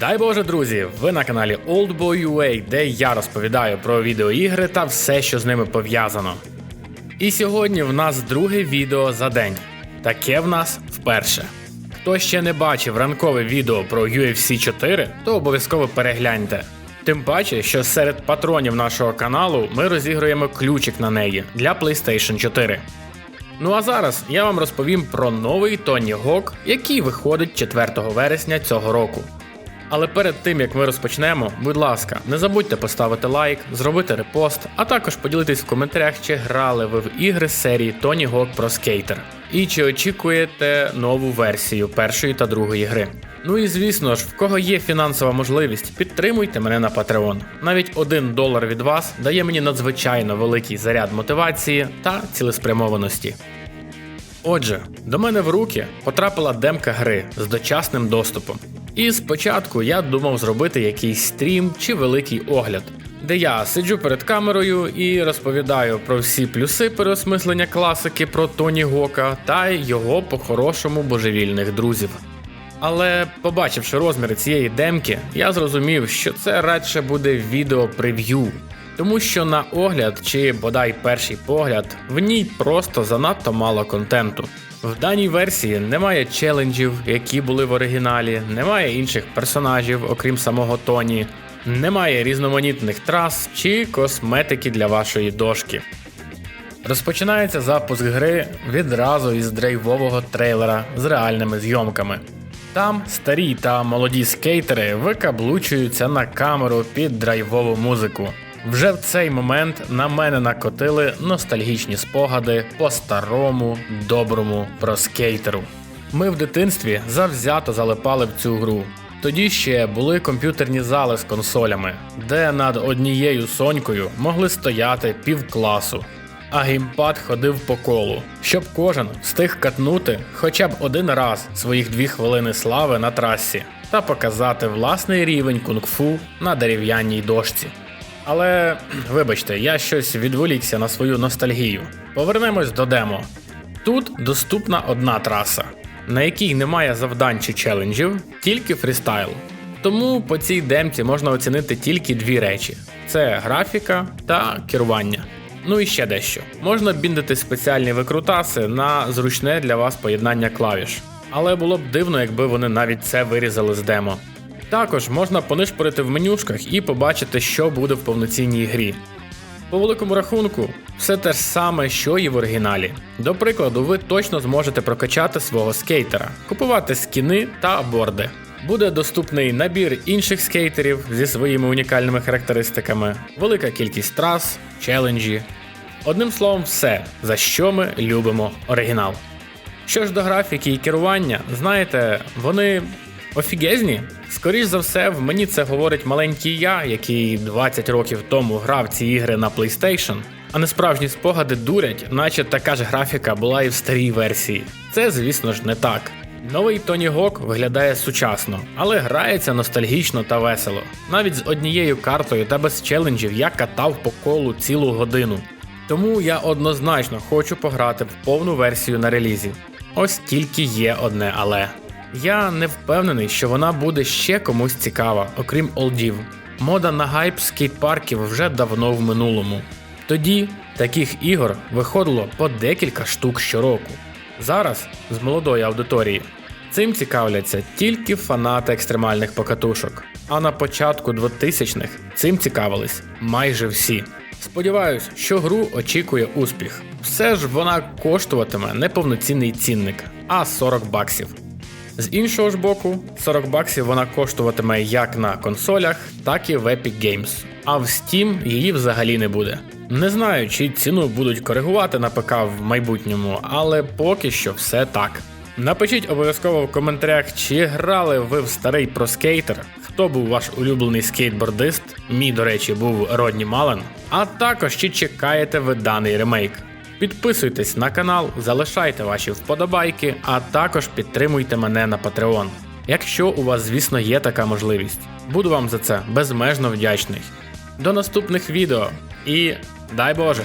Дай Боже, друзі! Ви на каналі Oldboy.ua, де я розповідаю про відеоігри та все, що з ними пов'язано. І сьогодні в нас друге відео за день. Таке в нас вперше. Хто ще не бачив ранкове відео про UFC 4, то обов'язково перегляньте. Тим паче, що серед патронів нашого каналу ми розігруємо ключик на неї для PlayStation 4. Ну а зараз я вам розповім про новий Тоні Гок, який виходить 4 вересня цього року. Але перед тим як ми розпочнемо, будь ласка, не забудьте поставити лайк, зробити репост, а також поділитись в коментарях, чи грали ви в ігри з серії Тоні Гок про скейтер. І чи очікуєте нову версію першої та другої гри. Ну і звісно ж, в кого є фінансова можливість, підтримуйте мене на Patreon. Навіть один долар від вас дає мені надзвичайно великий заряд мотивації та цілеспрямованості. Отже, до мене в руки потрапила демка гри з дочасним доступом. І спочатку я думав зробити якийсь стрім чи великий огляд, де я сиджу перед камерою і розповідаю про всі плюси переосмислення класики про Тоні Гока та його по-хорошому божевільних друзів. Але побачивши розміри цієї демки, я зрозумів, що це радше буде відео прев'ю, тому що на огляд чи бодай перший погляд в ній просто занадто мало контенту. В даній версії немає челенджів, які були в оригіналі, немає інших персонажів, окрім самого Тоні, немає різноманітних трас чи косметики для вашої дошки. Розпочинається запуск гри відразу із драйвового трейлера з реальними зйомками. Там старі та молоді скейтери викаблучуються на камеру під драйвову музику. Вже в цей момент на мене накотили ностальгічні спогади по старому, доброму про скейтеру. Ми в дитинстві завзято залипали в цю гру. Тоді ще були комп'ютерні зали з консолями, де над однією сонькою могли стояти півкласу, а геймпад ходив по колу, щоб кожен встиг катнути хоча б один раз своїх дві хвилини слави на трасі та показати власний рівень кунг-фу на дерев'яній дошці. Але вибачте, я щось відволікся на свою ностальгію. Повернемось до демо. Тут доступна одна траса, на якій немає завдань чи челенджів, тільки фрістайл. Тому по цій демці можна оцінити тільки дві речі: це графіка та керування. Ну і ще дещо. Можна біндити спеціальні викрутаси на зручне для вас поєднання клавіш. Але було б дивно, якби вони навіть це вирізали з демо. Також можна понишпорити в менюшках і побачити, що буде в повноцінній грі. По великому рахунку, все те ж саме, що і в оригіналі. До прикладу, ви точно зможете прокачати свого скейтера, купувати скіни та борди. Буде доступний набір інших скейтерів зі своїми унікальними характеристиками, велика кількість трас, челенджі. Одним словом, все, за що ми любимо оригінал. Що ж до графіки і керування, знаєте, вони офігезні. Скоріш за все, в мені це говорить маленький я, який 20 років тому грав ці ігри на PlayStation, а не справжні спогади дурять, наче така ж графіка була і в старій версії. Це, звісно ж, не так. Новий Тоні Гок виглядає сучасно, але грається ностальгічно та весело. Навіть з однією картою та без челенджів я катав по колу цілу годину. Тому я однозначно хочу пограти в повну версію на релізі. Ось тільки є одне але. Я не впевнений, що вона буде ще комусь цікава, окрім олдів. Мода на гайп скейт-парків вже давно в минулому. Тоді таких ігор виходило по декілька штук щороку. Зараз з молодої аудиторії цим цікавляться тільки фанати екстремальних покатушок. А на початку 2000-х цим цікавились майже всі. Сподіваюсь, що гру очікує успіх. Все ж вона коштуватиме не повноцінний цінник, а 40 баксів. З іншого ж боку, 40 баксів вона коштуватиме як на консолях, так і в Epic Games. А в Steam її взагалі не буде. Не знаю, чи ціну будуть коригувати на ПК в майбутньому, але поки що все так. Напишіть обов'язково в коментарях, чи грали ви в старий проскейтер, хто був ваш улюблений скейтбордист, мій, до речі, був Родні Мален, а також чи чекаєте ви даний ремейк. Підписуйтесь на канал, залишайте ваші вподобайки, а також підтримуйте мене на Patreon. Якщо у вас, звісно, є така можливість. Буду вам за це безмежно вдячний. До наступних відео і дай Боже!